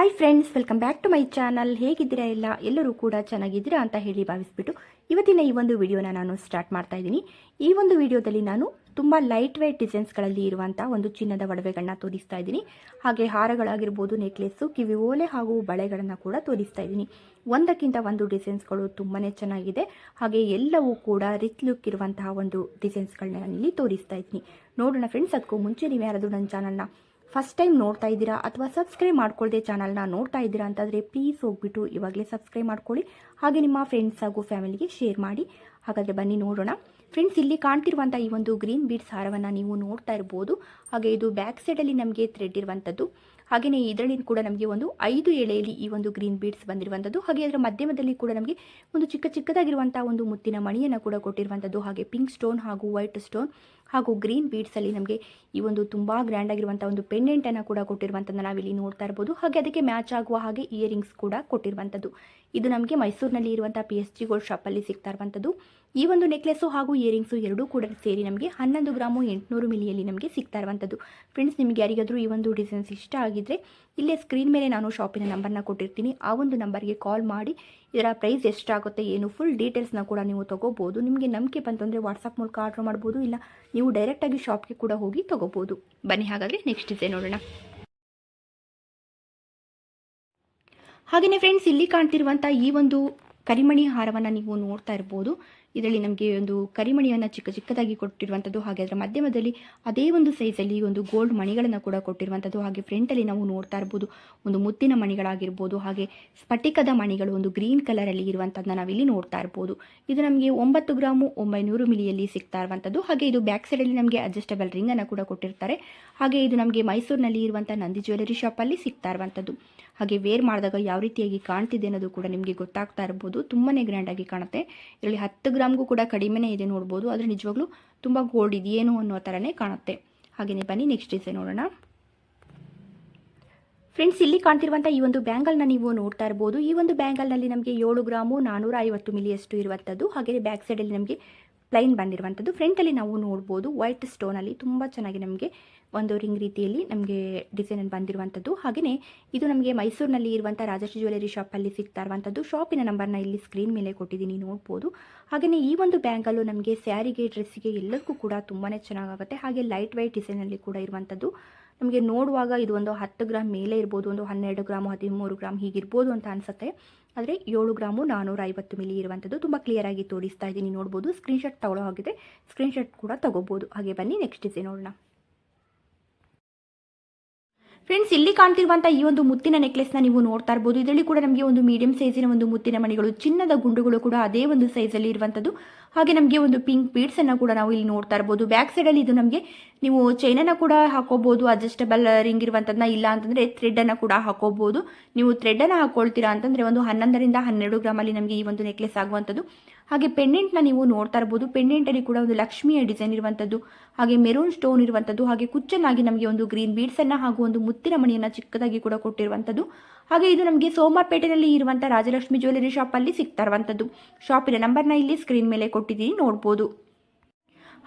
Hi friends welcome back to my channel ಹೇಗಿದ್ದೀರಾ ಎಲ್ಲ? ಎಲ್ಲರೂ ಕೂಡ ಚೆನ್ನಾಗಿದ್ದೀರಾ ಅಂತ ಹೇಳಿ ಭಾವಿಸ್ಬಿಟ್ಟು ಇವತ್ತಿನ ಈ ಒಂದು ವಿಡಿಯೋನ ನಾನು ಸ್ಟಾರ್ಟ್ ಮಾಡ್ತಾ ಇದ್ದೀನಿ. ಈ ಒಂದು ವಿಡಿಯೋದಲ್ಲಿ ನಾನು ತುಂಬ ಲೈಟ್ ವೇಟ್ ಡಿಸೈನ್ಸ್ಗಳಲ್ಲಿ ಇರುವಂಥ ಒಂದು ಚಿನ್ನದ ಒಡವೆಗಳನ್ನ ತೋರಿಸ್ತಾ ಇದ್ದೀನಿ. ಹಾಗೆ ಹಾರಗಳಾಗಿರ್ಬೋದು ನೆಕ್ಲೆಸ್ಸು ಕಿವಿ ಓಲೆ ಹಾಗೂ ಬಳೆಗಳನ್ನು ಕೂಡ ತೋರಿಸ್ತಾ ಇದ್ದೀನಿ. ಒಂದಕ್ಕಿಂತ ಒಂದು ಡಿಸೈನ್ಸ್ಗಳು ತುಂಬಾ ಚೆನ್ನಾಗಿದೆ. ಹಾಗೆ ಎಲ್ಲವೂ ಕೂಡ ರಿಚ್ ಲುಕ್ ಇರುವಂತಹ ಒಂದು ಡಿಸೈನ್ಸ್ಗಳನ್ನ ನಾನು ಇಲ್ಲಿ ತೋರಿಸ್ತಾ ಇದ್ದೀನಿ. ನೋಡೋಣ ಫ್ರೆಂಡ್ಸ್ ಅದಕ್ಕೂ ಮುಂಚೆ ನೀವು ಯಾರಾದರೂ ನನ್ನ ಚಾನಲ್ನ ಫಸ್ಟ್ ಟೈಮ್ ನೋಡ್ತಾ ಇದ್ದೀರಾ ಅಥವಾ ಸಬ್ಸ್ಕ್ರೈಬ್ ಮಾಡ್ಕೊಳ್ಳದೆ ಚಾನಲ್ನ ನೋಡ್ತಾ ಇದ್ದೀರಾ ಅಂತಂದರೆ ಪ್ಲೀಸ್ ಹೋಗ್ಬಿಟ್ಟು ಇವಾಗಲೇ ಸಬ್ಸ್ಕ್ರೈಬ್ ಮಾಡ್ಕೊಳ್ಳಿ. ಹಾಗೆ ನಿಮ್ಮ ಫ್ರೆಂಡ್ಸ್ ಹಾಗೂ ಫ್ಯಾಮಿಲಿಗೆ ಶೇರ್ ಮಾಡಿ. ಹಾಗಾದರೆ ಬನ್ನಿ ನೋಡೋಣ. ಫ್ರೆಂಡ್ಸ್ ಇಲ್ಲಿ ಕಾಣ್ತಿರುವಂಥ ಈ ಒಂದು ಗ್ರೀನ್ ಬೀಡ್ಸ್ ಹಾರವನ್ನು ನೀವು ನೋಡ್ತಾ ಇರ್ಬೋದು. ಹಾಗೆ ಇದು ಬ್ಯಾಕ್ ಸೈಡಲ್ಲಿ ನಮಗೆ ಥ್ರೆಡ್ ಇರುವಂಥದ್ದು ಹಾಗೆಯೇ ಇದರಲ್ಲಿ ಕೂಡ ನಮಗೆ ಒಂದು ಐದು ಎಳೆಯಲ್ಲಿ ಈ ಒಂದು ಗ್ರೀನ್ ಬೀಡ್ಸ್ ಬಂದಿರುವಂಥದ್ದು. ಹಾಗೆ ಅದರ ಮಧ್ಯಮದಲ್ಲಿ ಕೂಡ ನಮಗೆ ಒಂದು ಚಿಕ್ಕ ಚಿಕ್ಕದಾಗಿರುವಂಥ ಒಂದು ಮುತ್ತಿನ ಮಣಿಯನ್ನು ಕೂಡ ಕೊಟ್ಟಿರುವಂಥದ್ದು. ಹಾಗೆ ಪಿಂಕ್ ಸ್ಟೋನ್ ಹಾಗೂ ವೈಟ್ ಸ್ಟೋನ್ ಹಾಗೂ ಗ್ರೀನ್ ಬೀಡ್ಸಲ್ಲಿ ನಮಗೆ ಈ ಒಂದು ತುಂಬ ಗ್ರ್ಯಾಂಡ್ ಆಗಿರುವಂಥ ಒಂದು ಪೆಂಡೆಂಟನ್ನು ಕೂಡ ಕೊಟ್ಟಿರುವಂಥದ್ದು ನಾವಿಲ್ಲಿ ನೋಡ್ತಾ ಇರ್ಬೋದು. ಹಾಗೆ ಅದಕ್ಕೆ ಮ್ಯಾಚ್ ಆಗುವ ಹಾಗೆ ಇಯರಿಂಗ್ಸ್ ಕೂಡ ಕೊಟ್ಟಿರುವಂಥದ್ದು. ಇದು ನಮಗೆ ಮೈಸೂರಿನಲ್ಲಿ ಇರುವಂಥ ಪಿ ಎಸ್ ಜಿ ಗೋಲ್ಡ್ ಶಾಪಲ್ಲಿ ಸಿಗ್ತಾ ಇರುವಂಥದ್ದು ಈ ಒಂದು ನೆಕ್ಲೆಸ್ಸು ಹಾಗೂ ಇಯರಿಂಗ್ಸು ಎರಡೂ ಕೂಡ ಸೇರಿ ನಮಗೆ ಹನ್ನೊಂದು ಗ್ರಾಮು ಎಂಟುನೂರು ಮಿಲಿಯಲ್ಲಿ ನಮಗೆ ಸಿಗ್ತಾ ಇರುವಂಥದ್ದು ಫ್ರೆಂಡ್ಸ್ ನಿಮಗೆ ಯಾರಿಗಾದರೂ ಈ ಒಂದು ಡಿಸೈನ್ಸ್ ಇಷ್ಟ ಆಗಿದ್ದರೆ ಇಲ್ಲೇ ಸ್ಕ್ರೀನ್ ಮೇಲೆ ನಾನು ಶಾಪಿನ ನಂಬರ್ನ ಕೊಟ್ಟಿರ್ತೀನಿ. ಆ ಒಂದು ನಂಬರ್ಗೆ ಕಾಲ್ ಮಾಡಿ, ಇದರ ಪ್ರೈಸ್ ಎಷ್ಟಾಗುತ್ತೆ, ಏನು ಫುಲ್ ಡೀಟೇಲ್ಸ್ನ ಕೂಡ ನೀವು ತೊಗೋಬೋದು. ನಿಮಗೆ ನಂಬಿಕೆ ಬಂತು ಅಂದರೆ ವಾಟ್ಸಪ್ ಮೂಲಕ ಆರ್ಡ್ರ್ ಮಾಡ್ಬೋದು, ಇಲ್ಲ ನೀವು ಡೈರೆಕ್ಟಾಗಿ ಶಾಪ್ಗೆ ಕೂಡ ಹೋಗಿ ತೊಗೋಬೋದು. ಬನ್ನಿ ಹಾಗಾದರೆ ನೆಕ್ಸ್ಟ್ ಇದೆ ನೋಡೋಣ. ಹಾಗೆಯೇ ಫ್ರೆಂಡ್ಸ್ ಇಲ್ಲಿ ಕಾಣ್ತಿರುವಂಥ ಈ ಒಂದು ಕರಿಮಣಿ ಹಾರವನ್ನು ನೀವು ನೋಡ್ತಾ ಇರ್ಬೋದು. ಇದರಲ್ಲಿ ನಮಗೆ ಒಂದು ಕರಿಮಣಿಯನ್ನು ಚಿಕ್ಕ ಚಿಕ್ಕದಾಗಿ ಕೊಟ್ಟಿರುವಂಥದ್ದು ಹಾಗೆ ಅದರ ಮಧ್ಯಮದಲ್ಲಿ ಅದೇ ಒಂದು ಸೈಜಲ್ಲಿ ಒಂದು ಗೋಲ್ಡ್ ಮಣಿಗಳನ್ನು ಕೂಡ ಕೊಟ್ಟಿರುವಂಥದ್ದು ಹಾಗೆ ಫ್ರಂಟಲ್ಲಿ ನಾವು ನೋಡ್ತಾ ಇರ್ಬೋದು. ಒಂದು ಮುತ್ತಿನ ಮಣಿಗಳಾಗಿರ್ಬೋದು, ಹಾಗೆ ಸ್ಫಟಿಕದ ಮಣಿಗಳು, ಒಂದು ಗ್ರೀನ್ ಕಲರಲ್ಲಿ ಇರುವಂಥದ್ದನ್ನ ನಾವಿಲ್ಲಿ ನೋಡ್ತಾ ಇರ್ಬೋದು. ಇದು ನಮಗೆ ಒಂಬತ್ತು ಗ್ರಾಮು ಒಂಬೈನೂರು ಮಿಲಿಯಲ್ಲಿ ಸಿಗ್ತಾ ಇರುವಂಥದ್ದು ಹಾಗೆ ಇದು ಬ್ಯಾಕ್ ಸೈಡಲ್ಲಿ ನಮಗೆ ಅಡ್ಜಸ್ಟಬಲ್ ರಿಂಗನ್ನು ಕೂಡ ಕೊಟ್ಟಿರ್ತಾರೆ. ಹಾಗೆ ಇದು ನಮಗೆ ಮೈಸೂರಿನಲ್ಲಿ ಇರುವಂಥ ನಂದಿ ಜ್ಯುವೆಲರಿ ಶಾಪಲ್ಲಿ ಸಿಗ್ತಾ ಇರುವಂಥದ್ದು ಹಾಗೆ ವೇರ್ ಮಾಡಿದಾಗ ಯಾವ ರೀತಿಯಾಗಿ ಕಾಣ್ತಿದೆ ಅನ್ನೋದು ಕೂಡ ನಿಮಗೆ ಗೊತ್ತಾಗ್ತಾ ಇರ್ಬೋದು. ತುಂಬಾ ಗ್ರ್ಯಾಂಡಾಗಿ ಕಾಣುತ್ತೆ. ಇದರಲ್ಲಿ ಹತ್ತು ಗ್ರಾಮ್ಗೂ ಕೂಡ ಕಡಿಮೆನೇ ಇದೆ ನೋಡ್ಬೋದು. ಆದರೆ ನಿಜವಾಗ್ಲೂ ತುಂಬ ಗೋಲ್ಡ್ ಇದೆಯೇನು ಅನ್ನೋ ಥರನೇ ಕಾಣುತ್ತೆ. ಹಾಗೆಯೇ ಬನ್ನಿ ನೆಕ್ಸ್ಟ್ ಡಿಸೈನ್ ನೋಡೋಣ. ಫ್ರೆಂಡ್ಸ್ ಇಲ್ಲಿ ಕಾಣ್ತಿರುವಂಥ ಈ ಒಂದು ಬ್ಯಾಂಗಲ್ನ ನೀವು ನೋಡ್ತಾ ಇರ್ಬೋದು. ಈ ಒಂದು ಬ್ಯಾಂಗಲ್ನಲ್ಲಿ ನಮಗೆ ಏಳು ಗ್ರಾಮು ನಾನ್ನೂರ ಐವತ್ತು ಮಿಲಿಯಷ್ಟು ಇರುವಂಥದ್ದು ಹಾಗೆಯೇ ಬ್ಯಾಕ್ ಸೈಡಲ್ಲಿ ನಮಗೆ ಪ್ಲೈನ್ ಬಂದಿರುವಂಥದ್ದು. ಫ್ರಂಟಲ್ಲಿ ನಾವು ನೋಡ್ಬೋದು ವೈಟ್ ಸ್ಟೋನಲ್ಲಿ ತುಂಬ ಚೆನ್ನಾಗಿ ನಮಗೆ ಒಂದು ರಿಂಗ್ ರೀತಿಯಲ್ಲಿ ನಮಗೆ ಡಿಸೈನ್ ಬಂದಿರುವಂಥದ್ದು. ಹಾಗೆಯೇ ಇದು ನಮಗೆ ಮೈಸೂರಿನಲ್ಲಿ ಇರುವಂಥ ರಾಜಶ್ರೀ ಜ್ಯುವೆಲರಿ ಶಾಪಲ್ಲಿ ಸಿಗ್ತಾ ಇರುವಂಥದ್ದು. ಶಾಪಿನ ನಂಬರ್ನ ಇಲ್ಲಿ ಸ್ಕ್ರೀನ್ ಮೇಲೆ ಕೊಟ್ಟಿದ್ದೀನಿ, ನೋಡ್ಬೋದು. ಹಾಗೆಯೇ ಈ ಒಂದು ಬ್ಯಾಂಗಲ್ಲು ನಮಗೆ ಸ್ಯಾರಿಗೆ ಡ್ರೆಸ್ಸಿಗೆ ಎಲ್ಲಕ್ಕೂ ಕೂಡ ತುಂಬಾ ಚೆನ್ನಾಗಾಗುತ್ತೆ. ಹಾಗೆ ಲೈಟ್ ವೈಟ್ ಡಿಸೈನಲ್ಲಿ ಕೂಡ ಇರುವಂಥದ್ದು. ನಮಗೆ ನೋಡುವಾಗ ಇದು ಒಂದು ಹತ್ತು ಗ್ರಾಮ್ ಮೇಲೆ ಇರ್ಬೋದು, ಒಂದು ಹನ್ನೆರಡು ಗ್ರಾಮ್ ಹದಿಮೂರು ಗ್ರಾಮ್ ಹೀಗಿರ್ಬೋದು ಅಂತ ಅನಿಸುತ್ತೆ. ಆದರೆ ಏಳು ಗ್ರಾಮು ನಾನ್ನೂರ ಐವತ್ತು ಮಿಲಿ ಇರುವಂಥದ್ದು ತುಂಬ ಕ್ಲಿಯರಾಗಿ ತೋರಿಸ್ತಾ ಇದ್ದೀನಿ ನೋಡ್ಬೋದು ಸ್ಕ್ರೀನ್ಶಾಟ್ ತಗೊಳ್ಳೋ ಹಾಗಿದೆ. ಸ್ಕ್ರೀನ್ಶಾಟ್ ಕೂಡ ತಗೋಬೋದು. ಹಾಗೆ ಬನ್ನಿ ನೆಕ್ಸ್ಟ್ ಡಿಸೈನ್ ನೋಡೋಣ. ಫ್ರೆಂಡ್ಸ್ ಇಲ್ಲಿ ಕಾಣ್ತಿರುವಂತಹ ಈ ಒಂದು ಮುತ್ತಿನ ನೆಕ್ಲೆಸ್ನ ನೀವು ನೋಡ್ತಾ ಇರ್ಬೋದು. ಇದರಲ್ಲಿ ಕೂಡ ನಮಗೆ ಒಂದು ಮೀಡಿಯಂ ಸೈಜಿನ ಒಂದು ಮುತ್ತಿನ ಮಣಿಗಳು, ಚಿನ್ನದ ಗುಂಡುಗಳು ಕೂಡ ಅದೇ ಒಂದು ಸೈಜಲ್ಲಿ ಇರುವಂಥದ್ದು ಹಾಗೆ ನಮಗೆ ಒಂದು ಪಿಂಕ್ ಬೀಡ್ಸನ್ನು ಕೂಡ ನಾವು ಇಲ್ಲಿ ನೋಡ್ತಾ ಇರ್ಬೋದು. ಬ್ಯಾಕ್ ಸೈಡ್ ಅಲ್ಲಿ ಇದು ನಮಗೆ ನೀವು ಚೈನನ್ನು ಕೂಡ ಹಾಕೋಬಹುದು ಅಡ್ಜಸ್ಟಬಲ್ ರಿಂಗ್ ಇರುವಂಥದ್ದನ್ನ ಇಲ್ಲ ಅಂತಂದ್ರೆ ಥ್ರೆಡ್ ಅನ್ನ ಕೂಡ ಹಾಕೋಬಹುದು ನೀವು ಥ್ರೆಡ್ ಅನ್ನ ಹಾಕೊಳ್ತೀರಾ ಅಂತಂದ್ರೆ ಒಂದು ಹನ್ನೊಂದರಿಂದ ಹನ್ನೆರಡು ಗ್ರಾಮಲ್ಲಿ ನಮಗೆ ಈ ಒಂದು ನೆಕ್ಲೆಸ್ ಆಗುವಂಥದ್ದು ಹಾಗೆ ಪೆಂಡೆಂಟ್ನ ನೀವು ನೋಡ್ತಾ ಇರ್ಬೋದು. ಪೆಂಡೆಂಟಲ್ಲಿ ಕೂಡ ಒಂದು ಲಕ್ಷ್ಮಿಯ ಡಿಸೈನ್ ಇರುವಂಥದ್ದು ಹಾಗೆ ಮೆರೂನ್ ಸ್ಟೋನ್ ಇರುವಂಥದ್ದು ಹಾಗೆ ಕುಚ್ಚನಾಗಿ ನಮಗೆ ಒಂದು ಗ್ರೀನ್ ಬೀಡ್ಸನ್ನು ಹಾಗೂ ಒಂದು ಮುತ್ತಿನ ಮಣಿಯನ್ನು ಚಿಕ್ಕದಾಗಿ ಕೂಡ ಕೊಟ್ಟಿರುವಂಥದ್ದು ಹಾಗೆ ಇದು ನಮಗೆ ಸೋಮಾರ್ಪೇಟೆಯಲ್ಲಿ ಇರುವಂಥ ರಾಜಲಕ್ಷ್ಮಿ ಜ್ಯುವೆಲರಿ ಶಾಪಲ್ಲಿ ಸಿಗ್ತಾ ಇರುವಂಥದ್ದು ಶಾಪಿನ ನಂಬರ್ನ ಇಲ್ಲಿ ಸ್ಕ್ರೀನ್ ಮೇಲೆ ಕೊಟ್ಟಿದ್ದೀನಿ, ನೋಡ್ಬೋದು.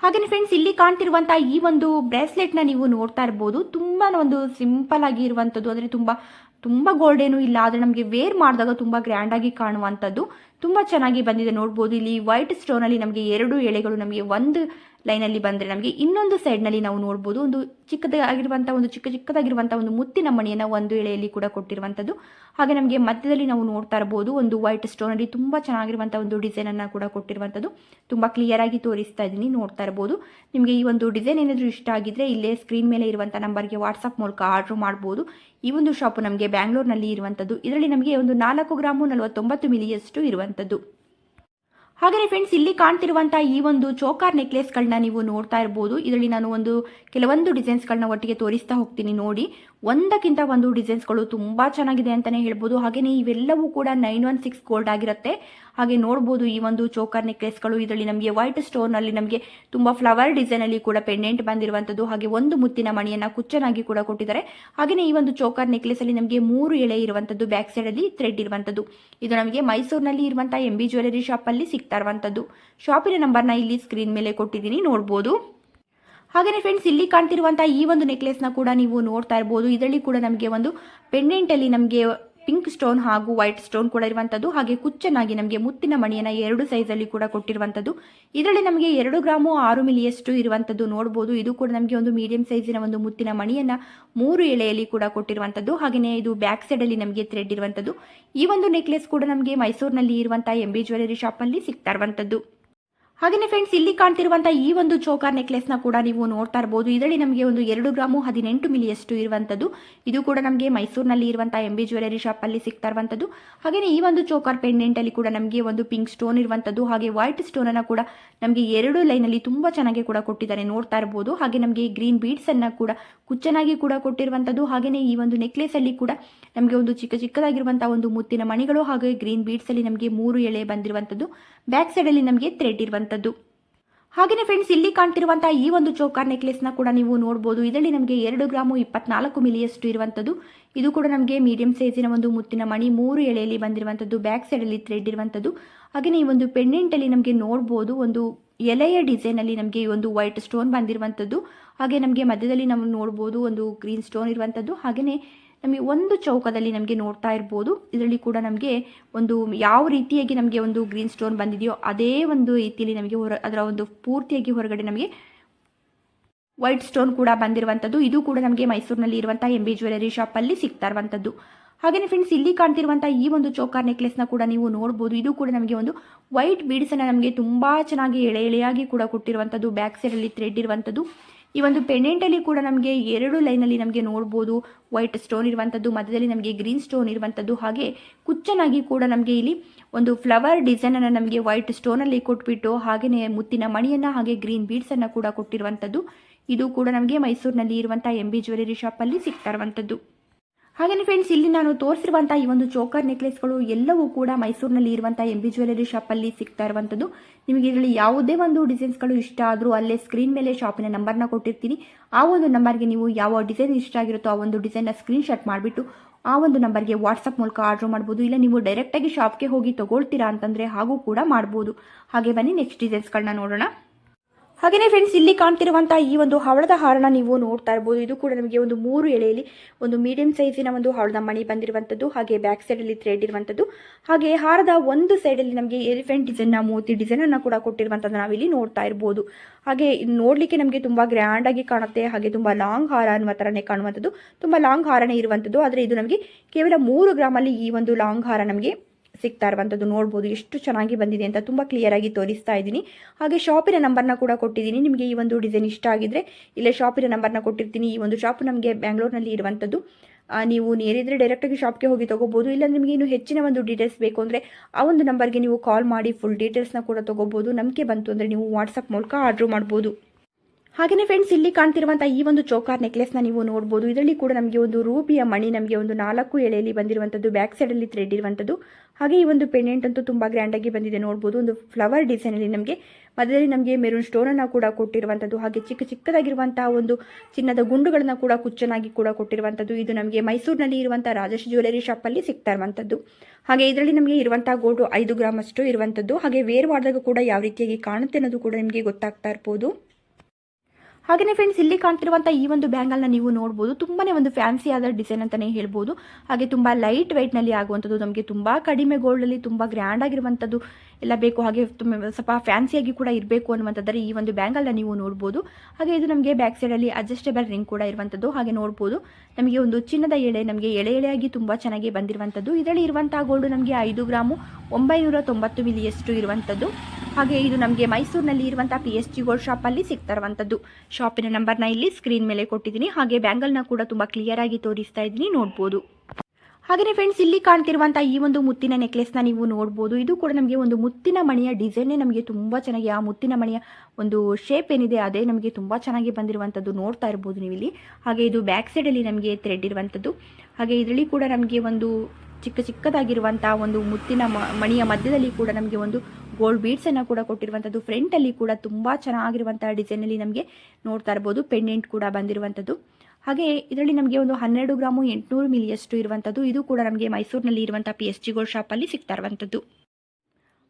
ಹಾಗೆಯೇ ಫ್ರೆಂಡ್ಸ್ ಇಲ್ಲಿ ಕಾಣ್ತಿರುವಂಥ ಈ ಒಂದು ಬ್ರೇಸ್ಲೆಟ್ನ ನೀವು ನೋಡ್ತಾ ಇರ್ಬೋದು. ತುಂಬಾ ಒಂದು ಸಿಂಪಲ್ ಆಗಿ ಇರುವಂಥದ್ದು ಅಂದರೆ ತುಂಬ ತುಂಬ ಗೋಲ್ಡ್ ಏನೂ ಇಲ್ಲ. ಆದರೆ ನಮಗೆ ವೇರ್ ಮಾಡಿದಾಗ ತುಂಬ ಗ್ರ್ಯಾಂಡಾಗಿ ಕಾಣುವಂಥದ್ದು ತುಂಬ ಚೆನ್ನಾಗಿ ಬಂದಿದೆ ನೋಡ್ಬೋದು. ಇಲ್ಲಿ ವೈಟ್ ಸ್ಟೋನಲ್ಲಿ ನಮಗೆ ಎರಡು ಎಳೆಗಳು ನಮಗೆ ಒಂದು ಲೈನಲ್ಲಿ ಬಂದರೆ ನಮಗೆ ಇನ್ನೊಂದು ಸೈಡ್ನಲ್ಲಿ ನಾವು ನೋಡ್ಬೋದು, ಒಂದು ಚಿಕ್ಕದಾಗಿರುವಂಥ ಒಂದು ಚಿಕ್ಕ ಚಿಕ್ಕದಾಗಿರುವಂಥ ಒಂದು ಮುತ್ತಿನ ಮಣಿಯನ್ನು ಒಂದು ಎಳೆಯಲ್ಲಿ ಕೂಡ ಕೊಟ್ಟಿರುವಂಥದ್ದು. ಹಾಗೆ ನಮಗೆ ಮಧ್ಯದಲ್ಲಿ ನಾವು ನೋಡ್ತಾ ಇರ್ಬೋದು, ಒಂದು ವೈಟ್ ಸ್ಟೋನಲ್ಲಿ ತುಂಬ ಚೆನ್ನಾಗಿರುವಂಥ ಒಂದು ಡಿಸೈನನ್ನು ಕೂಡ ಕೊಟ್ಟಿರುವಂಥದ್ದು. ತುಂಬ ಕ್ಲಿಯರಾಗಿ ತೋರಿಸ್ತಾ ಇದ್ದೀನಿ ನೋಡ್ತಾ ಇರ್ಬೋದು. ನಿಮಗೆ ಈ ಒಂದು ಡಿಸೈನ್ ಏನಾದರೂ ಇಷ್ಟ ಆಗಿದ್ದರೆ ಇಲ್ಲೇ ಸ್ಕ್ರೀನ್ ಮೇಲೆ ಇರುವಂಥ ನಂಬರ್ಗೆ ವಾಟ್ಸಪ್ ಮೂಲಕ ಆರ್ಡ್ರ್ ಮಾಡ್ಬೋದು. ಈ ಒಂದು ಶಾಪು ನಮಗೆ ಬ್ಯಾಂಗ್ಳೂರ್ನಲ್ಲಿ ಇರುವಂಥದ್ದು. ಇದರಲ್ಲಿ ನಮಗೆ ಒಂದು ನಾಲ್ಕು ಗ್ರಾಮು ನಲವತ್ತೊಂಬತ್ತು ಮಿಲಿಯಷ್ಟು ಇರುವಂಥದ್ದು. ಹಾಗೆಯೇ ಫ್ರೆಂಡ್ಸ್ ಇಲ್ಲಿ ಕಾಣ್ತಿರುವಂತಹ ಈ ಒಂದು ಚೋಕಾರ್ ನೆಕ್ಲೆಸ್ಗಳನ್ನ ನೀವು ನೋಡ್ತಾ ಇರ್ಬೋದು. ಇದರಲ್ಲಿ ನಾನು ಒಂದು ಕೆಲವೊಂದು ಡಿಸೈನ್ಸ್ಗಳನ್ನ ಒಟ್ಟಿಗೆ ತೋರಿಸ್ತಾ ಹೋಗ್ತೀನಿ ನೋಡಿ. ಒಂದಕ್ಕಿಂತ ಒಂದು ಡಿಸೈನ್ಸ್ಗಳು ತುಂಬ ಚೆನ್ನಾಗಿದೆ ಅಂತಲೇ ಹೇಳ್ಬೋದು. ಹಾಗೆಯೇ ಇವೆಲ್ಲವೂ ಕೂಡ ನೈನ್ ಒನ್ ಸಿಕ್ಸ್ ಗೋಲ್ಡ್ ಆಗಿರುತ್ತೆ. ಹಾಗೆ ನೋಡ್ಬೋದು ಈ ಒಂದು ಚೋಕರ್ ನೆಕ್ಲೆಸ್ಗಳು, ಇದರಲ್ಲಿ ನಮಗೆ ವೈಟ್ ಸ್ಟೋನಲ್ಲಿ ನಮಗೆ ತುಂಬ ಫ್ಲವರ್ ಡಿಸೈನಲ್ಲಿ ಕೂಡ ಪೆಂಡೆಂಟ್ ಬಂದಿರುವಂಥದ್ದು. ಹಾಗೆ ಒಂದು ಮುತ್ತಿನ ಮಣಿಯನ್ನು ಕುಚ್ಚನಾಗಿ ಕೂಡ ಕೊಟ್ಟಿದ್ದಾರೆ. ಹಾಗೆಯೇ ಈ ಒಂದು ಚೋಕರ್ ನೆಕ್ಲೆಸಲ್ಲಿ ನಮಗೆ ಮೂರು ಎಳೆ ಇರುವಂಥದ್ದು ಬ್ಯಾಕ್ ಸೈಡಲ್ಲಿ ಥ್ರೆಡ್ ಇರುವಂಥದ್ದು. ಇದು ನಮಗೆ ಮೈಸೂರಿನಲ್ಲಿ ಇರುವಂಥ ಎಂ ಬಿ ಜ್ಯುವೆಲರಿ ಶಾಪಲ್ಲಿ ಸಿಗ್ತಾ ಇರುವಂಥದ್ದು. ಶಾಪಿನ ನಂಬರ್ನ ಇಲ್ಲಿ ಸ್ಕ್ರೀನ್ ಮೇಲೆ ಕೊಟ್ಟಿದ್ದೀನಿ, ನೋಡ್ಬೋದು. ಹಾಗೆಯೇ ಫ್ರೆಂಡ್ಸ್ ಇಲ್ಲಿ ಕಾಣ್ತಿರುವಂಥ ಈ ಒಂದು ನೆಕ್ಲೆಸ್ನ ಕೂಡ ನೀವು ನೋಡ್ತಾ ಇರ್ಬೋದು. ಇದರಲ್ಲಿ ಕೂಡ ನಮಗೆ ಒಂದು ಪೆಂಡೆಂಟಲ್ಲಿ ನಮಗೆ ಪಿಂಕ್ ಸ್ಟೋನ್ ಹಾಗೂ ವೈಟ್ ಸ್ಟೋನ್ ಕೂಡ ಇರುವಂಥದ್ದು ಹಾಗೆ ಕುಚ್ಚನಾಗಿ ನಮಗೆ ಮುತ್ತಿನ ಮಣಿಯನ್ನು ಎರಡು ಸೈಜಲ್ಲಿ ಕೂಡ ಕೊಟ್ಟಿರುವಂಥದ್ದು ಇದರಲ್ಲಿ ನಮಗೆ ಎರಡು ಗ್ರಾಮು ಆರು ಮಿಲಿಯಷ್ಟು ಇರುವಂಥದ್ದು ನೋಡ್ಬೋದು. ಇದು ಕೂಡ ನಮಗೆ ಒಂದು ಮೀಡಿಯಂ ಸೈಜಿನ ಒಂದು ಮುತ್ತಿನ ಮಣಿಯನ್ನು ಮೂರು ಎಳೆಯಲ್ಲಿ ಕೂಡ ಕೊಟ್ಟಿರುವಂಥದ್ದು ಹಾಗೆಯೇ ಇದು ಬ್ಯಾಕ್ ಸೈಡಲ್ಲಿ ನಮಗೆ ಥ್ರೆಡ್ ಇರುವಂಥದ್ದು ಈ ಒಂದು ನೆಕ್ಲೆಸ್ ಕೂಡ ನಮಗೆ ಮೈಸೂರಿನಲ್ಲಿ ಇರುವಂಥ ಎಂ ಬಿ ಜ್ಯುವೆಲರಿ ಶಾಪಲ್ಲಿ ಸಿಗ್ತಾ ಇರುವಂಥದ್ದು ಹಾಗೆಯೇ ಫ್ರೆಂಡ್ಸ್ ಇಲ್ಲಿ ಕಾಣ್ತಿರುವಂತಹ ಈ ಒಂದು ಚೋಕರ್ ನೆಕ್ಲೆಸ್ನ ಕೂಡ ನೀವು ನೋಡ್ತಾ ಇರಬಹುದು ಇದರಲ್ಲಿ ನಮಗೆ ಒಂದು ಎರಡು ಗ್ರಾಮು ಹದಿನೆಂಟು ಮಿಲಿಯಷ್ಟು ಇರುವಂತದ್ದು. ಇದು ಕೂಡ ನಮಗೆ ಮೈಸೂರಿನಲ್ಲಿ ಇರುವಂತಹ ಎಂ ಬಿ ಜ್ಯುವೆಲರಿ ಅಲ್ಲಿ ಸಿಗ್ತಾ ಇರುವಂಥದ್ದು ಹಾಗೆಯೇ ಈ ಒಂದು ಚೋಕರ್ ಪೆಂಡೆಂಟಲ್ಲಿ ಕೂಡ ನಮಗೆ ಒಂದು ಪಿಂಕ್ ಸ್ಟೋನ್ ಇರುವಂಥದ್ದು ಹಾಗೆ ವೈಟ್ ಸ್ಟೋನ್ ಅನ್ನ ಕೂಡ ನಮಗೆ ಎರಡು ಲೈನ್ ಅಲ್ಲಿ ತುಂಬಾ ಚೆನ್ನಾಗಿ ಕೂಡ ಕೊಟ್ಟಿದ್ದಾರೆ ನೋಡ್ತಾ ಇರಬಹುದು ಹಾಗೆ ನಮಗೆ ಗ್ರೀನ್ ಬೀಡ್ಸನ್ನು ಕೂಡ ಕುಚ್ಚನಾಗಿ ಕೂಡ ಕೊಟ್ಟಿರುವಂತದ್ದು. ಹಾಗೆಯೇ ಈ ಒಂದು ನೆಕ್ಲೆಸಲ್ಲಿ ಕೂಡ ನಮಗೆ ಒಂದು ಚಿಕ್ಕ ಚಿಕ್ಕದಾಗಿರುವಂತಹ ಒಂದು ಮುತ್ತಿನ ಮಣಿಗಳು ಹಾಗೆ ಗ್ರೀನ್ ಬೀಡ್ಸಲ್ಲಿ ನಮಗೆ ಮೂರು ಎಳೆ ಬಂದಿರುವಂತದ್ದು. ಬ್ಯಾಕ್ ಸೈಡ್ ಅಲ್ಲಿ ನಮಗೆ ಥ್ರೆಡ್ ಇರುವಂಥದ್ದು ಹಾಗೆಯೇ ಫ್ರೆಂಡ್ಸ್ ಇಲ್ಲಿ ಕಾಣ್ತಿರುವಂತಹ ಈ ಒಂದು ಚೋಕಾರ್ ನೆಕ್ಲೆಸ್ನ ಕೂಡ ನೀವು ನೋಡಬಹುದು ಇದರಲ್ಲಿ ನಮಗೆ ಎರಡು ಗ್ರಾಮು ಇಪ್ಪತ್ನಾಲ್ಕು ಮಿಲಿಯಷ್ಟು ಇರುವಂಥದ್ದು ಇದು ಕೂಡ ನಮಗೆ ಮೀಡಿಯಂ ಸೈಜಿನ ಒಂದು ಮುತ್ತಿನ ಮಣಿ, ಮೂರು ಎಳೆಯಲ್ಲಿ ಬಂದಿರುವಂಥದ್ದು ಬ್ಯಾಕ್ ಸೈಡಲ್ಲಿ ಥ್ರೆಡ್ ಇರುವಂಥದ್ದು ಹಾಗೆಯೇ ಈ ಒಂದು ಪೆಂಡೆಂಟಲ್ಲಿ ನಮಗೆ ನೋಡಬಹುದು ಒಂದು ಎಲೆಯ ಡಿಸೈನಲ್ಲಿ ನಮಗೆ ಈ ಒಂದು ವೈಟ್ ಸ್ಟೋನ್ ಬಂದಿರುವಂಥದ್ದು ಹಾಗೆ ನಮಗೆ ಮಧ್ಯದಲ್ಲಿ ನಾವು ನೋಡ್ಬೋದು, ಒಂದು ಗ್ರೀನ್ ಸ್ಟೋನ್ ಇರುವಂಥದ್ದು ಹಾಗೆಯೇ ನಮಗೆ ಒಂದು ಚೌಕದಲ್ಲಿ ನಮಗೆ ನೋಡ್ತಾ ಇರ್ಬೋದು. ಇದರಲ್ಲಿ ಕೂಡ ನಮಗೆ ಒಂದು ಯಾವ ರೀತಿಯಾಗಿ ನಮಗೆ ಒಂದು ಗ್ರೀನ್ ಸ್ಟೋನ್ ಬಂದಿದೆಯೋ ಅದೇ ಒಂದು ರೀತಿಯಲ್ಲಿ ನಮಗೆ ಹೊರ, ಅದರ ಒಂದು ಪೂರ್ತಿಯಾಗಿ ಹೊರಗಡೆ ನಮಗೆ ವೈಟ್ ಸ್ಟೋನ್ ಕೂಡ ಬಂದಿರುವಂಥದ್ದು. ಇದು ಕೂಡ ನಮಗೆ ಮೈಸೂರಿನಲ್ಲಿ ಇರುವಂಥ ಎಂ ಬಿ ಜ್ಯುವೆಲರಿ ಶಾಪಲ್ಲಿ ಸಿಗ್ತಾ ಇರುವಂಥದ್ದು. ಹಾಗೆಯೇ ಫ್ರೆಂಡ್ಸ್ ಇಲ್ಲಿ ಕಾಣ್ತಿರುವಂಥ ಈ ಒಂದು ಚೌಕಾರ್ ನೆಕ್ಲೆಸ್ನ ಕೂಡ ನೀವು ನೋಡ್ಬೋದು. ಇದು ಕೂಡ ನಮಗೆ ಒಂದು ವೈಟ್ ಬೀಡ್ಸನ್ನು ನಮಗೆ ತುಂಬ ಚೆನ್ನಾಗಿ ಎಳೆ ಎಳೆಯಾಗಿ ಕೂಡ ಕೊಟ್ಟಿರುವಂಥದ್ದು. ಬ್ಯಾಕ್ ಸೈಡಲ್ಲಿ ಥ್ರೆಡ್ ಇರುವಂಥದ್ದು. ಈ ಒಂದು ಪೆಂಡೆಂಟಲ್ಲಿ ಕೂಡ ನಮಗೆ ಎರಡು ಲೈನಲ್ಲಿ ನಮಗೆ ನೋಡ್ಬೋದು ವೈಟ್ ಸ್ಟೋನ್ ಇರುವಂಥದ್ದು, ಮಧ್ಯದಲ್ಲಿ ನಮಗೆ ಗ್ರೀನ್ ಸ್ಟೋನ್ ಇರುವಂಥದ್ದು, ಹಾಗೆ ಕುಚ್ಚನಾಗಿ ಕೂಡ ನಮಗೆ ಇಲ್ಲಿ ಒಂದು ಫ್ಲವರ್ ಡಿಸೈನನ್ನು ನಮಗೆ ವೈಟ್ ಸ್ಟೋನಲ್ಲಿ ಕೊಟ್ಬಿಟ್ಟು ಹಾಗೆಯೇ ಮುತ್ತಿನ ಮಣಿಯನ್ನು ಹಾಗೆ ಗ್ರೀನ್ ಬೀಡ್ಸನ್ನು ಕೂಡ ಕೊಟ್ಟಿರುವಂಥದ್ದು. ಇದು ಕೂಡ ನಮಗೆ ಮೈಸೂರಿನಲ್ಲಿ ಇರುವಂಥ ಎಂ ಬಿ ಜ್ಯುವೆಲರಿ ಶಾಪಲ್ಲಿ ಸಿಗ್ತಾ ಇರುವಂಥದ್ದು. ಹಾಗೆಯೇ ಫ್ರೆಂಡ್ಸ್ ಇಲ್ಲಿ ನಾನು ತೋರಿಸಿರುವಂಥ ಈ ಒಂದು ಚೋಕರ್ ನೆಕ್ಲೆಸ್ಗಳು ಎಲ್ಲವೂ ಕೂಡ ಮೈಸೂರಿನಲ್ಲಿ ಇರುವಂಥ ಎಂ ಬಿ ಜ್ಯುವೆಲರಿ ಶಾಪಲ್ಲಿ ಸಿಗ್ತಾ ಇರುವಂಥದ್ದು ನಿಮಗೆ ಇದರಲ್ಲಿ ಯಾವುದೇ ಒಂದು ಡಿಸೈನ್ಸ್ಗಳು ಇಷ್ಟ ಆದರೂ ಅಲ್ಲೇ ಸ್ಕ್ರೀನ್ ಮೇಲೆ ಶಾಪಿನ ನಂಬರ್ನ ಕೊಟ್ಟಿರ್ತೀನಿ. ಆ ಒಂದು ನಂಬರ್ಗೆ ನೀವು ಯಾವ ಡಿಸೈನ್ ಇಷ್ಟ ಆಗಿರುತ್ತೋ ಆ ಒಂದು ಡಿಸೈನ್ನ ಸ್ಕ್ರೀನ್ಶಾಟ್ ಮಾಡಿಬಿಟ್ಟು ಆ ಒಂದು ನಂಬರ್ಗೆ ವಾಟ್ಸಪ್ ಮೂಲಕ ಆರ್ಡರ್ ಮಾಡ್ಬೋದು. ಇಲ್ಲ, ನೀವು ಡೈರೆಕ್ಟಾಗಿ ಶಾಪ್ಗೆ ಹೋಗಿ ತೊಗೊಳ್ತೀರಾ ಅಂತಂದರೆ ಹಾಗೂ ಕೂಡ ಮಾಡ್ಬೋದು. ಹಾಗೆ ಬನ್ನಿ ನೆಕ್ಸ್ಟ್ ಡಿಸೈನ್ಸ್ಗಳನ್ನ ನೋಡೋಣ. ಹಾಗೆಯೇ ಫ್ರೆಂಡ್ಸ್ ಇಲ್ಲಿ ಕಾಣ್ತಿರುವಂಥ ಈ ಒಂದು ಹವಳದ ಹಾರನ ನೀವು ನೋಡ್ತಾ ಇರ್ಬೋದು. ಇದು ಕೂಡ ನಮಗೆ ಒಂದು ಮೂರು ಎಳೆಯಲ್ಲಿ ಒಂದು ಮೀಡಿಯಂ ಸೈಜಿನ ಒಂದು ಹವಳದ ಮಣಿ ಬಂದಿರುವಂಥದ್ದು, ಹಾಗೆ ಬ್ಯಾಕ್ ಸೈಡಲ್ಲಿ ಥ್ರೆಡ್ ಇರುವಂಥದ್ದು. ಹಾಗೆ ಹಾರದ ಒಂದು ಸೈಡಲ್ಲಿ ನಮಗೆ ಎಲಿಫೆಂಟ್ ಡಿಸೈನ್ನ ಡಿಸೈನ್ ಡಿಸೈನನ್ನು ಕೂಡ ಕೊಟ್ಟಿರುವಂಥದ್ದು ನಾವಿಲ್ಲಿ ನೋಡ್ತಾ ಇರ್ಬೋದು. ಹಾಗೆ ನೋಡಲಿಕ್ಕೆ ನಮಗೆ ತುಂಬ ಗ್ರ್ಯಾಂಡಾಗಿ ಕಾಣುತ್ತೆ, ಹಾಗೆ ತುಂಬ ಲಾಂಗ್ ಹಾರ ಅನ್ನುವ ಥರನೇ ಕಾಣುವಂಥದ್ದು. ತುಂಬ ಲಾಂಗ್ ಹಾರನೇ ಇರುವಂಥದ್ದು. ಆದರೆ ಇದು ನಮಗೆ ಕೇವಲ ಮೂರು ಗ್ರಾಮಲ್ಲಿ ಈ ಒಂದು ಲಾಂಗ್ ಹಾರ ನಮಗೆ ಸಿಗ್ತಾ ಇರುವಂಥದ್ದು ನೋಡ್ಬೋದು. ಎಷ್ಟು ಚೆನ್ನಾಗಿ ಬಂದಿದೆ ಅಂತ ತುಂಬ ಕ್ಲಿಯರಾಗಿ ತೋರಿಸ್ತಾ ಇದ್ದೀನಿ. ಹಾಗೆ ಶಾಪಿನ ನಂಬರ್ನ ಕೂಡ ಕೊಟ್ಟಿದ್ದೀನಿ. ನಿಮಗೆ ಈ ಒಂದು ಡಿಸೈನ್ ಇಷ್ಟ ಆಗಿದ್ರೆ ಇಲ್ಲೇ ಶಾಪಿನ ನಂಬರ್ನ ಕೊಟ್ಟಿರ್ತೀನಿ. ಈ ಒಂದು ಶಾಪ್ ನಮಗೆ ಬ್ಯಾಂಗ್ಳೂರ್ನಲ್ಲಿ ಇರುವಂಥದ್ದು ನೀವು ನೇರಿದ್ರೆ ಡೈರೆಕ್ಟಾಗಿ ಶಾಪ್ಗೆ ಹೋಗಿ ತೊಗೋಬೋದು. ಇಲ್ಲ ನಿಮಗೆ ಇನ್ನು ಹೆಚ್ಚಿನ ಒಂದು ಡೀಟೇಲ್ಸ್ ಬೇಕು ಅಂದರೆ ಆ ಒಂದು ನಂಬರ್ಗೆ ನೀವು ಕಾಲ್ ಮಾಡಿ ಫುಲ್ ಡೀಟೇಲ್ಸ್ನ ಕೂಡ ತೊಗೋಬೋದು. ನಂಬಿಕೆ ಬಂತು ಅಂದರೆ ನೀವು ವಾಟ್ಸಪ್ ಮೂಲಕ ಆರ್ಡ್ರ್ ಮಾಡ್ಬೋದು. ಹಾಗೆಯೇ ಫ್ರೆಂಡ್ಸ್ ಇಲ್ಲಿ ಕಾಣ್ತಿರುವಂತಹ ಈ ಒಂದು ಚೋಕಾರ್ ನೆಕ್ಲೆಸ್ನ ನೀವು ನೋಡಬಹುದು ಇದರಲ್ಲಿ ಕೂಡ ನಮಗೆ ಒಂದು ರೂಬಿಯ ಮಣಿ, ನಮಗೆ ಒಂದು ನಾಲ್ಕು ಎಳೆಯಲ್ಲಿ ಬಂದಿರುವಂಥದ್ದು ಬ್ಯಾಕ್ ಸೈಡಲ್ಲಿ ಥ್ರೆಡ್ ಇರುವಂಥದ್ದು ಹಾಗೆ ಈ ಒಂದು ಪೆಂಡೆಂಟ್ ಅಂತೂ ತುಂಬ ಗ್ರ್ಯಾಂಡಾಗಿ ಬಂದಿದೆ ನೋಡಬಹುದು ಒಂದು ಫ್ಲವರ್ ಡಿಸೈನ್ ಅಲ್ಲಿ ನಮಗೆ ಮಧ್ಯದಲ್ಲಿ ನಮಗೆ ಮೆರೂನ್ ಸ್ಟೋನ್ ಅನ್ನ ಕೂಡ ಕೊಟ್ಟಿರುವಂಥದ್ದು ಹಾಗೆ ಚಿಕ್ಕ ಚಿಕ್ಕದಾಗಿರುವಂತಹ ಒಂದು ಚಿನ್ನದ ಗುಂಡುಗಳನ್ನು ಕೂಡ ಕುಚ್ಚನಾಗಿ ಕೂಡ ಕೊಟ್ಟಿರುವಂಥದ್ದು ಇದು ನಮಗೆ ಮೈಸೂರಿನಲ್ಲಿ ಇರುವಂತಹ ರಾಜೇಶ್ ಜ್ಯುವೆಲರಿ ಶಾಪಲ್ಲಿ ಸಿಗ್ತಾ ಇರುವಂಥದ್ದು ಹಾಗೆ ಇದರಲ್ಲಿ ನಮಗೆ ಇರುವಂತಹ ಗೋಲ್ಡು ಐದು ಗ್ರಾಮ್ ಅಷ್ಟು ಇರುವಂಥದ್ದು ಹಾಗೆ ವೇರ್ ಮಾಡಿದಾಗ ಕೂಡ ಯಾವ ರೀತಿಯಾಗಿ ಕಾಣುತ್ತೆ ಅನ್ನೋದು ಕೂಡ ನಿಮಗೆ ಗೊತ್ತಾಗ್ತಾ ಇರ್ಬೋದು. ಹಾಗೆಯೇ ಫ್ರೆಂಡ್ಸ್ ಇಲ್ಲಿ ಕಾಣ್ತಿರುವಂಥ ಈ ಒಂದು ಬ್ಯಾಂಗಲ್ನ ನೀವು ನೋಡ್ಬೋದು. ತುಂಬಾನೇ ಒಂದು ಫ್ಯಾನ್ಸಿ ಆದ ಡಿಸೈನ್ ಅಂತಲೇ ಹೇಳ್ಬೋದು. ಹಾಗೆ ತುಂಬ ಲೈಟ್ ವೆಯ್ಟ್ನಲ್ಲಿ ಆಗುವಂಥದ್ದು, ನಮಗೆ ತುಂಬ ಕಡಿಮೆ ಗೋಲ್ಡಲ್ಲಿ ತುಂಬ ಗ್ರ್ಯಾಂಡ್ ಆಗಿರುವಂಥದ್ದು ಎಲ್ಲ ಬೇಕು. ಹಾಗೆ ತುಂಬ ಸ್ವಲ್ಪ ಫ್ಯಾನ್ಸಿಯಾಗಿ ಕೂಡ ಇರಬೇಕು ಅನ್ನುವಂಥದ್ದರೆ ಈ ಒಂದು ಬ್ಯಾಂಗಲ್ನ ನೀವು ನೋಡ್ಬೋದು. ಹಾಗೆ ಇದು ನಮಗೆ ಬ್ಯಾಕ್ ಸೈಡಲ್ಲಿ ಅಡ್ಜಸ್ಟೇಬಲ್ ರಿಂಗ್ ಕೂಡ ಇರುವಂಥದ್ದು. ಹಾಗೆ ನೋಡ್ಬೋದು. ನಮಗೆ ಒಂದು ಚಿನ್ನದ ಎಳೆ, ನಮಗೆ ಎಳೆ ಎಳೆಯಾಗಿ ತುಂಬ ಚೆನ್ನಾಗಿ ಬಂದಿರುವಂಥದ್ದು. ಇದರಲ್ಲಿ ಇರುವಂಥ ಗೋಲ್ಡು ನಮಗೆ ಐದು ಗ್ರಾಮು ಒಂಬೈನೂರ ತೊಂಬತ್ತು ಮಿಲಿಯಷ್ಟು ಇರುವಂಥದ್ದು. ಹಾಗೆ ಇದು ನಮಗೆ ಮೈಸೂರಿನಲ್ಲಿ ಇರುವಂಥ ಪಿ ಎಸ್ ಜಿ ಗೋಲ್ಡ್ ಶಾಪಲ್ಲಿ ಸಿಗ್ತಾ ಇರುವಂಥದ್ದು ಶಾಪಿನ ನಂಬರ್ನ ಇಲ್ಲಿ ಸ್ಕ್ರೀನ್ ಮೇಲೆ ಕೊಟ್ಟಿದ್ದೀನಿ. ಹಾಗೆ ಬ್ಯಾಂಗಲ್ನ ಕೂಡ ತುಂಬಾ ಕ್ಲಿಯರ್ ಆಗಿ ತೋರಿಸ್ತಾ ಇದ್ದೀನಿ, ನೋಡ್ಬೋದು. ಹಾಗೆಯೇ ಫ್ರೆಂಡ್ಸ್ ಇಲ್ಲಿ ಕಾಣ್ತಿರುವಂಥ ಈ ಒಂದು ಮುತ್ತಿನ ನೆಕ್ಲೆಸ್ನ ನೀವು ನೋಡ್ಬೋದು. ಇದು ಕೂಡ ನಮಗೆ ಒಂದು ಮುತ್ತಿನ ಮಣಿಯ ಡಿಸೈನೇ ನಮಗೆ ತುಂಬ ಚೆನ್ನಾಗಿ, ಆ ಮುತ್ತಿನ ಮಣಿಯ ಒಂದು ಶೇಪ್ ಏನಿದೆ ಅದೇ ನಮಗೆ ತುಂಬ ಚೆನ್ನಾಗಿ ಬಂದಿರುವಂಥದ್ದು ನೋಡ್ತಾ ಇರ್ಬೋದು ನೀವು ಇಲ್ಲಿ ಹಾಗೆ ಇದು ಬ್ಯಾಕ್ ಸೈಡಲ್ಲಿ ನಮಗೆ ಥ್ರೆಡ್ ಇರುವಂಥದ್ದು ಹಾಗೆ ಇದರಲ್ಲಿ ಕೂಡ ನಮಗೆ ಒಂದು ಚಿಕ್ಕ ಚಿಕ್ಕದಾಗಿರುವಂಥ ಒಂದು ಮುತ್ತಿನ ಮಣಿಯ ಮಧ್ಯದಲ್ಲಿ ಕೂಡ ನಮಗೆ ಒಂದು ಗೋಲ್ಡ್ ಬೀಡ್ಸನ್ನು ಕೂಡ ಕೊಟ್ಟಿರುವಂತದ್ದು. ಫ್ರಂಟ್ ಅಲ್ಲಿ ಕೂಡ ತುಂಬಾ ಚೆನ್ನಾಗಿರುವಂತಹ ಡಿಸೈನ್ ಅಲ್ಲಿ ನಮಗೆ ನೋಡ್ತಾ ಇರಬಹುದು ಪೆಂಡೆಂಟ್ ಕೂಡ ಬಂದಿರುವಂತದ್ದು. ಹಾಗೆ ಇದರಲ್ಲಿ ನಮಗೆ ಒಂದು ಹನ್ನೆರಡು ಗ್ರಾಮು ಎಂಟುನೂರು ಮಿಲಿಯಷ್ಟು ಇರುವಂಥದ್ದು ಇದು ಕೂಡ ನಮಗೆ ಮೈಸೂರಿನಲ್ಲಿ ಇರುವಂಥ ಪಿ ಎಸ್ ಜಿ ಗೋಲ್ಡ್ ಅಲ್ಲಿ ಸಿಗ್ತಾ ಇರುವಂಥದ್ದು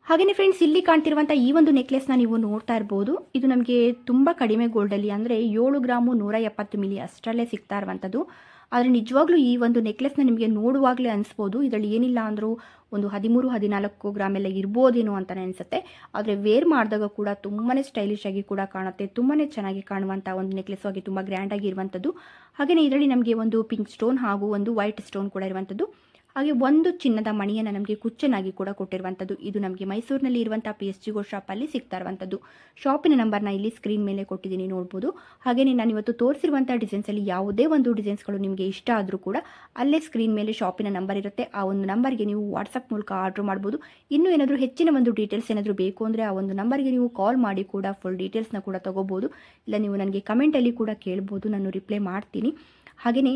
ಹಾಗೆಯೇ ಫ್ರೆಂಡ್ಸ್ ಇಲ್ಲಿ ಕಾಣ್ತಿರುವಂಥ ಈ ಒಂದು ನೆಕ್ಲೆಸ್ನ ನೀವು ನೋಡ್ತಾ ಇರ್ಬೋದು. ಇದು ನಮಗೆ ತುಂಬ ಕಡಿಮೆ ಗೋಲ್ಡಲ್ಲಿ ಅಂದರೆ ಏಳು ಗ್ರಾಮು ನೂರ ಎಪ್ಪತ್ತು ಮಿಲಿ ಅಷ್ಟರಲ್ಲೇ ಸಿಗ್ತಾ ಇರುವಂಥದ್ದು ಆದರೆ ನಿಜವಾಗ್ಲೂ ಈ ಒಂದು ನೆಕ್ಲೆಸ್ನ ನಿಮಗೆ ನೋಡುವಾಗಲೇ ಅನಿಸ್ಬೋದು. ಇದರಲ್ಲಿ ಏನಿಲ್ಲ ಅಂದರೂ ಒಂದು ಹದಿಮೂರು, ಹದಿನಾಲ್ಕು ಗ್ರಾಮ್ ಎಲ್ಲ ಇರ್ಬೋದೇನೋ ಅಂತಲೇ ಅನಿಸುತ್ತೆ. ಆದರೆ ವೇರ್ ಮಾಡಿದಾಗ ಕೂಡ ತುಂಬಾ ಸ್ಟೈಲಿಶ್ ಆಗಿ ಕೂಡ ಕಾಣುತ್ತೆ. ತುಂಬಾ ಚೆನ್ನಾಗಿ ಕಾಣುವಂಥ ಒಂದು ನೆಕ್ಲೆಸ್ ಆಗಿ ತುಂಬ ಗ್ರ್ಯಾಂಡಾಗಿ ಇರುವಂಥದ್ದು ಹಾಗೆಯೇ ಇದರಲ್ಲಿ ನಮಗೆ ಒಂದು ಪಿಂಕ್ ಸ್ಟೋನ್ ಹಾಗೂ ಒಂದು ವೈಟ್ ಸ್ಟೋನ್ ಕೂಡ ಇರುವಂಥದ್ದು ಹಾಗೆ ಒಂದು ಚಿನ್ನದ ಮಣಿಯನ್ನು ನಮಗೆ ಕುಚ್ಚನಾಗಿ ಕೂಡ ಕೊಟ್ಟಿರುವಂಥದ್ದು ಇದು ನಮಗೆ ಮೈಸೂರಿನಲ್ಲಿ ಇರುವಂಥ ಪಿ ಎಸ್ ಜಿಗೋ ಶಾಪಲ್ಲಿ ಸಿಗ್ತಾ ಇರುವಂಥದ್ದು ಶಾಪಿನ ನಂಬರ್ನ ಇಲ್ಲಿ ಸ್ಕ್ರೀನ್ ಮೇಲೆ ಕೊಟ್ಟಿದ್ದೀನಿ ನೋಡ್ಬೋದು. ಹಾಗೆಯೇ ನಾನು ಇವತ್ತು ತೋರಿಸಿರುವಂಥ ಡಿಸೈನ್ಸಲ್ಲಿ ಯಾವುದೇ ಒಂದು ಡಿಸೈನ್ಸ್ಗಳು ನಿಮಗೆ ಇಷ್ಟ ಆದರೂ ಕೂಡ ಅಲ್ಲೇ ಸ್ಕ್ರೀನ್ ಮೇಲೆ ಶಾಪಿನ ನಂಬರ್ ಇರುತ್ತೆ. ಆ ಒಂದು ನಂಬರ್ಗೆ ನೀವು ವಾಟ್ಸಪ್ ಮೂಲಕ ಆರ್ಡರ್ ಮಾಡ್ಬೋದು. ಇನ್ನೂ ಏನಾದರೂ ಹೆಚ್ಚಿನ ಒಂದು ಡೀಟೇಲ್ಸ್ ಏನಾದರೂ ಬೇಕು ಅಂದರೆ ಆ ಒಂದು ನಂಬರ್ಗೆ ನೀವು ಕಾಲ್ ಮಾಡಿ ಕೂಡ ಫುಲ್ ಡೀಟೇಲ್ಸ್ನ ಕೂಡ ತೊಗೋಬೋದು. ಇಲ್ಲ ನೀವು ನನಗೆ ಕಮೆಂಟಲ್ಲಿ ಕೂಡ ಕೇಳ್ಬೋದು. ನಾನು ರಿಪ್ಲೈ ಮಾಡ್ತೀನಿ. ಹಾಗೆಯೇ